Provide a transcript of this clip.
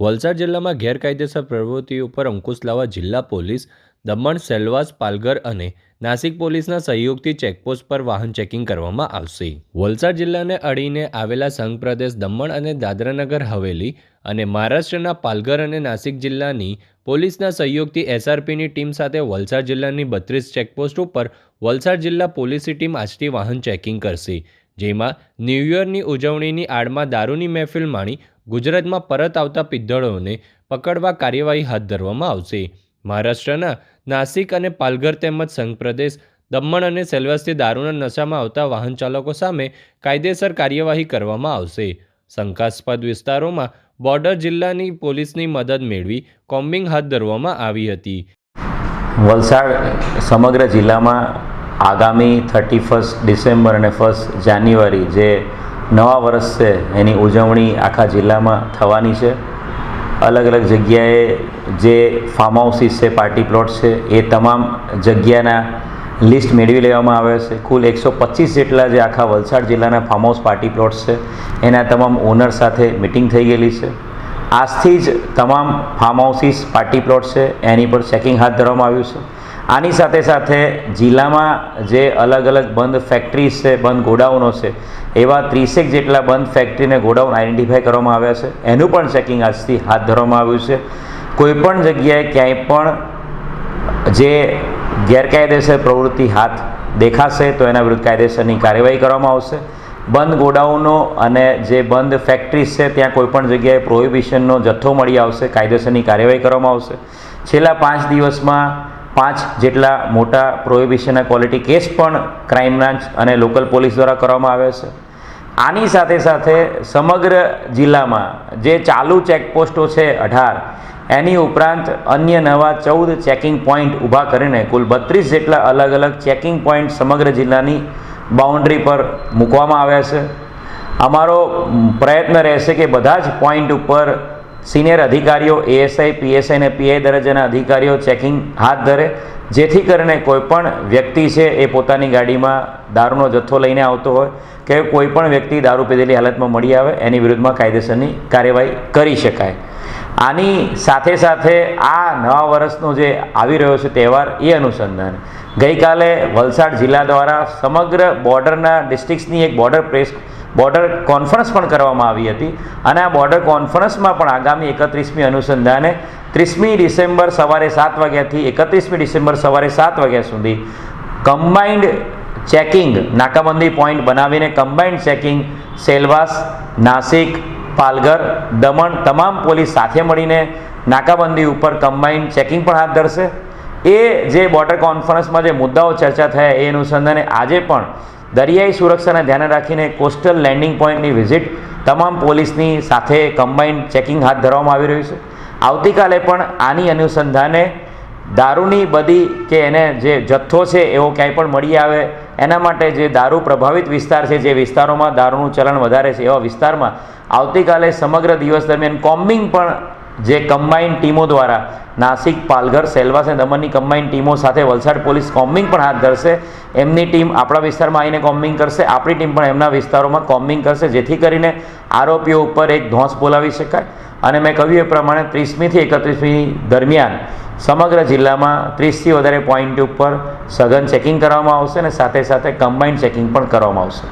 વલસાડ જિલ્લામાં ગેરકાયદેસર પ્રવૃત્તિઓ પર અંકુશ લાવવા જિલ્લા પોલીસ, દમણ, સેલવાસ, પાલઘર અને નાસિક પોલીસના સહયોગથી ચેકપોસ્ટ પર વાહન ચેકિંગ કરવામાં આવશે. વલસાડ જિલ્લાને અડીને આવેલા સંઘ પ્રદેશ દમણ અને દાદરાનગર હવેલી અને મહારાષ્ટ્રના પાલઘર અને નાસિક જિલ્લાની પોલીસના સહયોગથી એસઆરપીની ટીમ સાથે વલસાડ જિલ્લાની બત્રીસ ચેકપોસ્ટ ઉપર વલસાડ જિલ્લા પોલીસની ટીમ આજથી વાહન ચેકિંગ કરશે, જેમાં ન્યૂ યરની ઉજવણીની આડમાં દારૂની મહેફિલ માણી ગુજરાતમાં પરત આવતા પિદ્દળોને પકડવા કાર્યવાહી હાથ ધરવામાં આવશે. મહારાષ્ટ્રના નાસિક અને પાલઘર તેમજ સંઘ પ્રદેશ દમણ અને સેલ્વાસથી દારૂના નશામાં આવતા વાહન ચાલકો સામે કાયદેસર કાર્યવાહી કરવામાં આવશે. શંકાસ્પદ વિસ્તારોમાં બોર્ડર જિલ્લાની પોલીસની મદદ મેળવી કોમ્બિંગ હાથ ધરવામાં આવી હતી. વલસાડ સમગ્ર જિલ્લામાં આગામી થર્ટી ફર્સ્ટ ડિસેમ્બર અને ફર્સ્ટ જાન્યુઆરી જે નવા વર્ષ છે, એની ઉજવણી આખા જિલ્લામાં થવાની છે. અલગ અલગ જગ્યાએ જે ફાર્મ હાઉસીસ છે પાર્ટી પ્લોટ છે, એ તમામ જગ્યાના લિસ્ટ મેળવી લેવામાં આવે છે. કુલ એકસો પચીસ જેટલા જે આખા વલસાડ જિલ્લાના ફાર્મ હાઉસ પાર્ટી પ્લોટ્સ છે, એના તમામ ઓનર સાથે મિટિંગ થઈ ગયેલી છે. આજથી જ તમામ ફાર્મ હાઉસીસ પાર્ટી પ્લોટ છે, એની પર ચેકિંગ હાથ ધરવામાં આવ્યું છે. આની સાથે સાથે જિલ્લામાં જે અલગ અલગ બંધ ફેક્ટરીઝ છે, બંધ ગોડાઉનો છે, એવા ત્રીસેક જેટલા બંધ ફેક્ટરીને ગોડાઉન આઈડેન્ટિફાઈ કરવામાં આવ્યા છે. એનું પણ ચેકિંગ આજથી હાથ ધરવામાં આવ્યું છે. કોઈપણ જગ્યાએ ક્યાંય પણ જે ગેરકાયદેસર પ્રવૃત્તિ હાથ દેખાશે તો એના વિરુદ્ધ કાયદેસરની કાર્યવાહી કરવામાં આવશે. બંધ ગોડાઉનો અને જે બંધ ફેક્ટરીઝ છે, ત્યાં કોઈપણ જગ્યાએ પ્રોહિબિશનનો જથ્થો મળી આવશે, કાયદેસરની કાર્યવાહી કરવામાં આવશે. છેલ્લા પાંચ દિવસમાં પાંચ જેટલા મોટા પ્રોહિબિશનના ક્વોલિટી કેસ પણ ક્રાઇમ બ્રાન્ચ અને લોકલ પોલીસ દ્વારા કરવામાં આવ્યા છે. આની સાથે સાથે સમગ્ર જિલ્લામાં જે ચાલુ ચેકપોસ્ટો છે અઢાર, એની ઉપરાંત અન્ય નવા ચૌદ ચેકિંગ પોઈન્ટ ઊભા કરીને કુલ બત્રીસ જેટલા અલગ અલગ ચેકિંગ પોઈન્ટ સમગ્ર જિલ્લાની બાઉન્ડ્રી પર મૂકવામાં આવ્યા છે. અમારો પ્રયત્ન રહેશે કે બધા જ પોઈન્ટ ઉપર સિનિયર અધિકારીઓ એએસઆઈ પીએસઆઈ અને પીઆઈ દરજ્જાના અધિકારીઓ ચેકિંગ હાથ ધરે. જેથી કરીને કોઈપણ વ્યક્તિ છે એ પોતાની ગાડીમાં દારૂનો જથ્થો લઈને આવતો હોય કે કોઈપણ વ્યક્તિ દારૂ પીધેલી હાલતમાં મળી આવે, એની વિરુદ્ધમાં કાયદેસરની કાર્યવાહી કરી શકાય. આની સાથે સાથે આ નવા વર્ષનો જે આવી રહ્યો છે તહેવાર, એ અનુસંધાને. ગઈકાલે વલસાડ જિલ્લા દ્વારા સમગ્ર બોર્ડરના ડિસ્ટ્રિક્ટ્સની એક બોર્ડર પ્રેસ બોર્ડર કોન્ફરન્સ પણ કરવામાં આવી હતી અને આ બોર્ડર કોન્ફરન્સમાં પણ આગામી એકત્રીસમી અનુસંધાને ત્રીસમી ડિસેમ્બર સવારે સાત વાગ્યાથી એકત્રીસમી ડિસેમ્બર સવારે સાત વાગ્યા સુધી કમ્બાઇન્ડ ચેકિંગ નાકાબંધી પોઈન્ટ બનાવીને કમ્બાઇન્ડ ચેકિંગ સેલવાસ, નાસિક, પાલઘર, દમણ તમામ પોલીસ સાથે મળીને નાકાબંધી ઉપર કમ્બાઇન્ડ ચેકિંગ પણ હાથ ધરશે. એ જે બોર્ડર કોન્ફરન્સમાં જે મુદ્દાઓ ચર્ચા થયા એ અનુસંધાને આજે પણ દરિયાઈ સુરક્ષાને ધ્યાને રાખીને કોસ્ટલ લેન્ડિંગ પોઈન્ટની વિઝિટ તમામ પોલીસની સાથે કમ્બાઇન્ડ ચેકિંગ હાથ ધરવામાં આવી રહ્યું છે. આવતીકાલે પણ આની અનુસંધાને દારૂની બધી કે એને જે જથ્થો છે એવો ક્યાંય પણ મળી આવે, એના માટે જે દારૂ પ્રભાવિત વિસ્તાર છે, જે વિસ્તારોમાં દારૂનું ચલણ વધારે છે એવા વિસ્તારમાં આવતીકાલે સમગ્ર દિવસ દરમિયાન કોમ્બિંગ પણ જે કમ્બાઇન્ડ ટીમો દ્વારા નાસિક, પાલઘર, સેલવાસ અને દમણની કમ્બાઇન્ડ ટીમો સાથે વલસાડ પોલીસ કોમ્બિંગ પણ હાથ ધરશે. એમની ટીમ આપણા વિસ્તારમાં આવીને કોમ્બિંગ કરશે. આપણી ટીમ પણ એમના વિસ્તારોમાં કોમ્બિંગ કરશે, જેથી કરીને આરોપીઓ ઉપર એક ધોંસ બોલાવી શકાય. અને મેં કહ્યું એ પ્રમાણે ત્રીસમીથી એકત્રીસમી દરમિયાન સમગ્ર જિલ્લામાં ત્રીસથી વધારે પોઈન્ટ ઉપર સઘન ચેકિંગ કરવામાં આવશે અને સાથે સાથે કમ્બાઇન્ડ ચેકિંગ પણ કરવામાં આવશે.